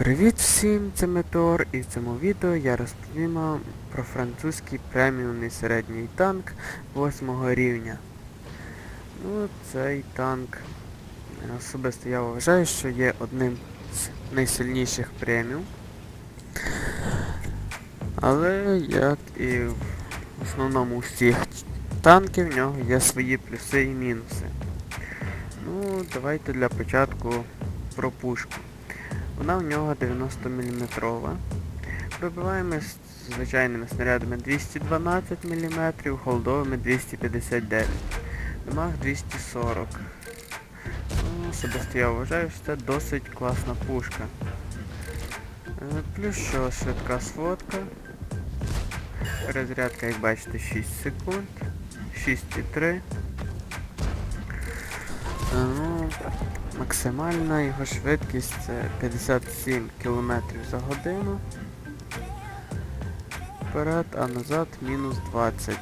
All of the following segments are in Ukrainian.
Привіт всім, це Метеор і в цьому відео я розповім вам про французький преміумний середній танк 8 рівня. Ну, цей танк е, особисто я вважаю, що є одним з найсильніших преміум. Але як і в основному всіх танків, в нього є свої плюси і мінуси. Ну, давайте для початку про пушку. Вона в нього 90 мм. Пробиваємо з звичайними снарядами 212 мм, холдовими 259 Дамаг 240. Ну, особисто я вважаю, що це досить класна пушка. Е, Плюс що швидка сводка. Розрядка, як бачите, 6 секунд. 6,3. Е, Ну, максимальна його швидкість це 57 км за годину. Вперед, а назад мінус 20.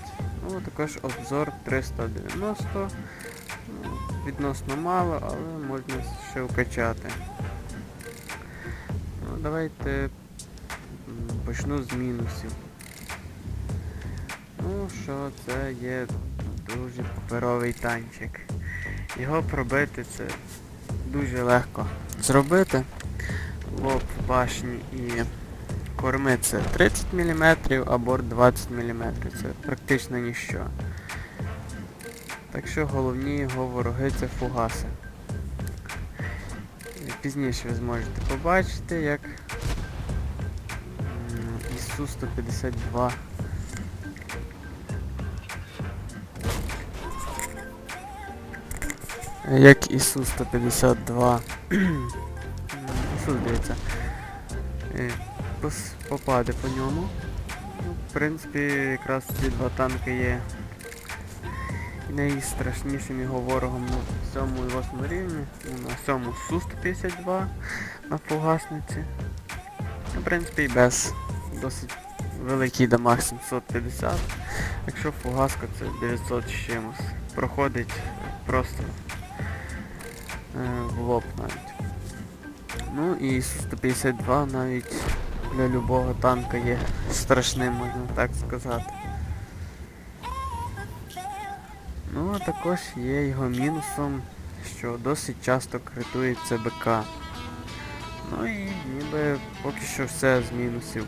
Ну, також обзор 390. Ну, Відносно мало, але можна ще вкачати. Ну, давайте почну з мінусів. Ну що, це є дуже паперовий танчик. Його пробити це дуже легко зробити. Лоб башні і корми це 30 мм, а борт 20 мм. Це практично ніщо. Так що головні його вороги це фугаси. Пізніше ви зможете побачити, як м, ІСУ-152 як Ісус 152 Ісус дивиться. е, Попаде по ньому. Ну, в принципі, якраз ці два танки є найстрашнішим його ворогом на 7 і 8 рівні. Ну, На 7 Су-152 на фугасниці. Ну, В принципі і без досить великий дамаг 750. Якщо фугаска це 900 з чимось. Проходить просто в лоб навіть. Ну і Су-152 навіть для любого танка є страшним, можна так сказати. Ну а також є його мінусом, що досить часто критується БК. Ну і ніби поки що все з мінусів.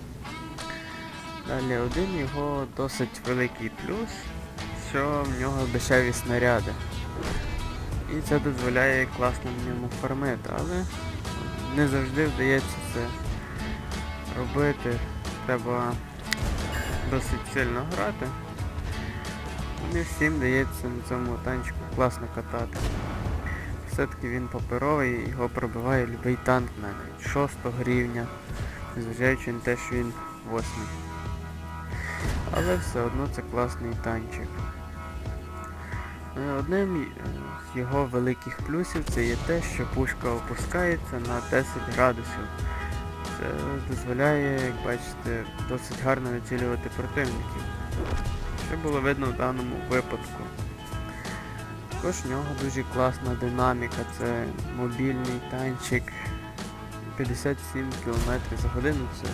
Далі один його досить великий плюс, що в нього дешеві снаряди. І це дозволяє класно в ньому фармити, але не завжди вдається це робити. Треба досить сильно грати. Не всім вдається на цьому танчику класно катати. Все-таки він паперовий, його пробиває будь-який танк навіть 6 рівня, незважаючи на те, що він 8. Але все одно це класний танчик. Е, Одним е, з його великих плюсів це є те, що пушка опускається на 10 градусів. Це дозволяє, як бачите, досить гарно вицілювати противників. Що було видно в даному випадку. Також в нього дуже класна динаміка, це мобільний танчик 57 км за годину, це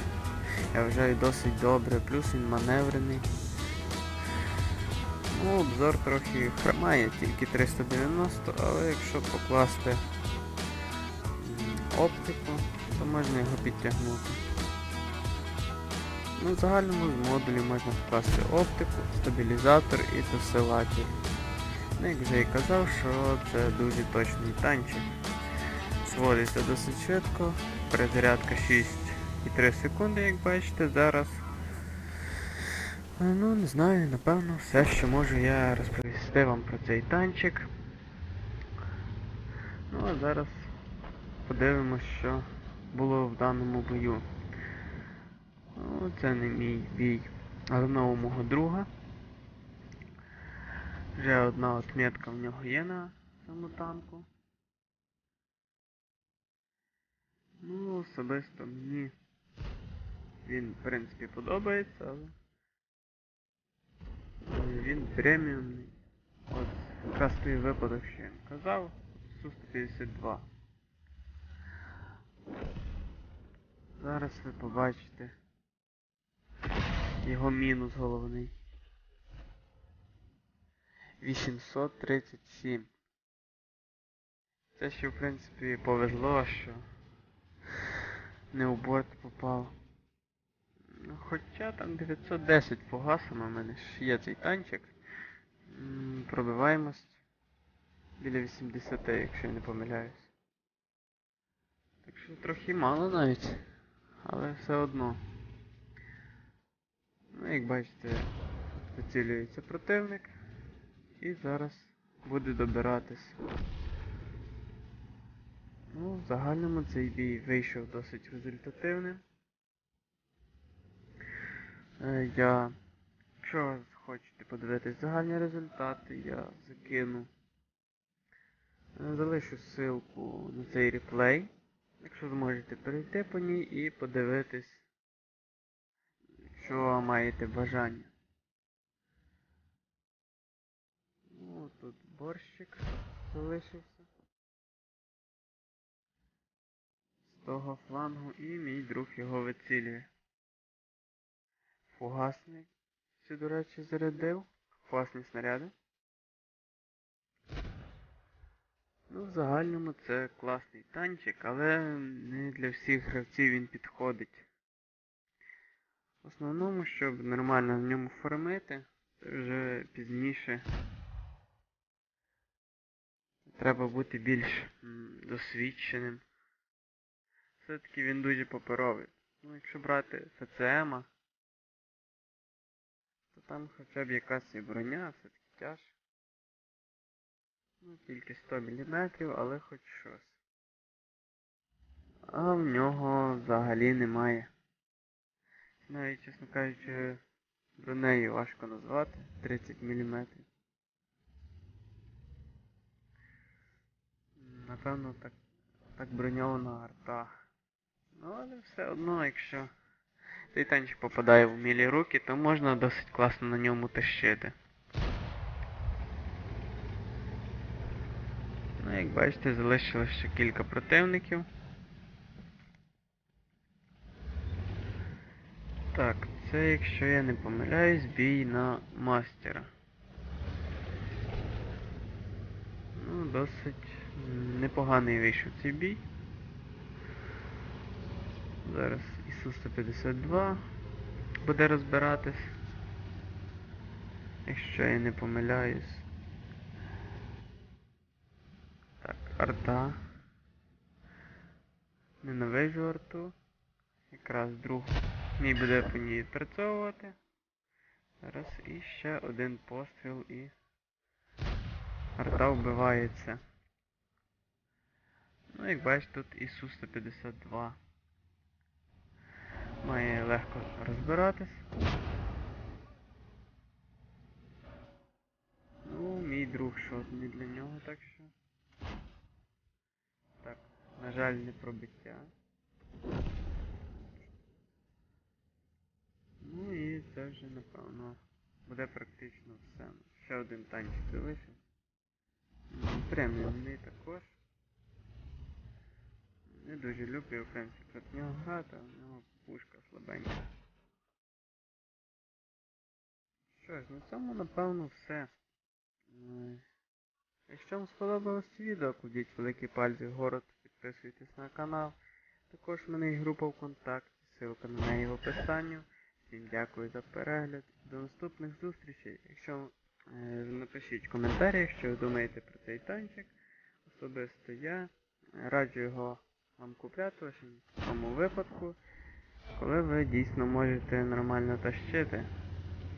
я вважаю досить добре, плюс він маневрений. Ну, обзор трохи хромає, тільки 390, але якщо покласти оптику, то можна його підтягнути. Ну, в загальному з модулів можна покласти оптику, стабілізатор і досилатель. Ну, як вже і казав, що це дуже точний танчик. Сводиться досить швидко, перезарядка 6,3 секунди, як бачите, зараз. Е, Ну, не знаю, напевно, все, що можу я розповісти вам про цей танчик. Ну, а зараз подивимось, що було в даному бою. Ну, це не мій бій, але знову мого друга. Вже одна отметка в нього є на цьому танку. Ну, особисто мені він, в принципі, подобається, але він преміумний. От якраз той випадок, що я вам казав, Су-152. зараз ви побачите його мінус головний. 837. Це ще в принципі повезло, що не у борт попав. Хоча там 910 погасано, у мене ж є цей танчик. М, Пробиваємость біля 80, якщо я не помиляюсь. Так що трохи мало навіть, але все одно. Ну, як бачите, поцілюється противник і зараз буде добиратись. Ну, в загальному цей бій вийшов досить результативним. Е, Я, якщо хочете подивитись загальні результати, я закину. е, Залишу ссылку на цей реплей. Якщо зможете перейти по ній і подивитись, якщо маєте бажання. Ну, тут борщик залишився. З того флангу і мій друг його вицілює. Фугасний. Ще, до речі, зарядив. Класні снаряди. Ну, в загальному це класний танчик, але не для всіх гравців він підходить. В основному, щоб нормально в ньому фармити, це вже пізніше треба бути більш досвідченим. Все-таки він дуже паперовий. Ну, якщо брати ФЦМ, то там хоча б якась і броня, все-таки тяжко. Ну, тільки 100 мм, але хоч щось. А в нього взагалі немає. Навіть, чесно кажучи, бронею важко назвати 30 мм. Напевно, так, так броньована арта. Ну, але все одно, якщо танчик попадає в мілі руки, то можна досить класно на ньому тащити. Ну, як бачите, залишилось ще кілька противників. Так, це, якщо я не помиляюсь, бій на мастера. Ну, досить непоганий вийшов цей бій. Зараз ісу 152 буде розбиратись. Якщо я не помиляюсь. Так, арта. Ненавижу арту. Якраз друг мій буде по ній відпрацьовувати. Зараз і ще один постріл і арта вбивається. Ну, як бачите, тут ісу 152 має легко розбиратись. Ну, мій друг шотний для нього, так що. Так, на жаль, не пробиття. Ну і це вже, напевно, буде практично все. Ще один танчик залишив. М, Преміумний також. Не дуже люблю в принципі проти нього грати, а в нього пушка слабенька. Що ж, на цьому напевно все. Е, Якщо вам сподобалось відео, кладіть великий пальці вгору та підписуйтесь на канал. Також в мене є група ВКонтакті, ссылка на неї в описанні. Всім дякую за перегляд. До наступних зустрічей. Якщо е, напишіть в коментарях, що ви думаєте про цей танчик. Особисто я раджу його вам купляти в тому випадку, коли ви дійсно можете нормально тащити.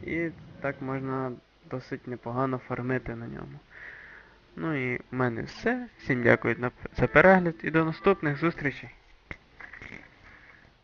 І так можна досить непогано фармити на ньому. Ну і в мене все. Всім дякую за перегляд і до наступних зустрічей.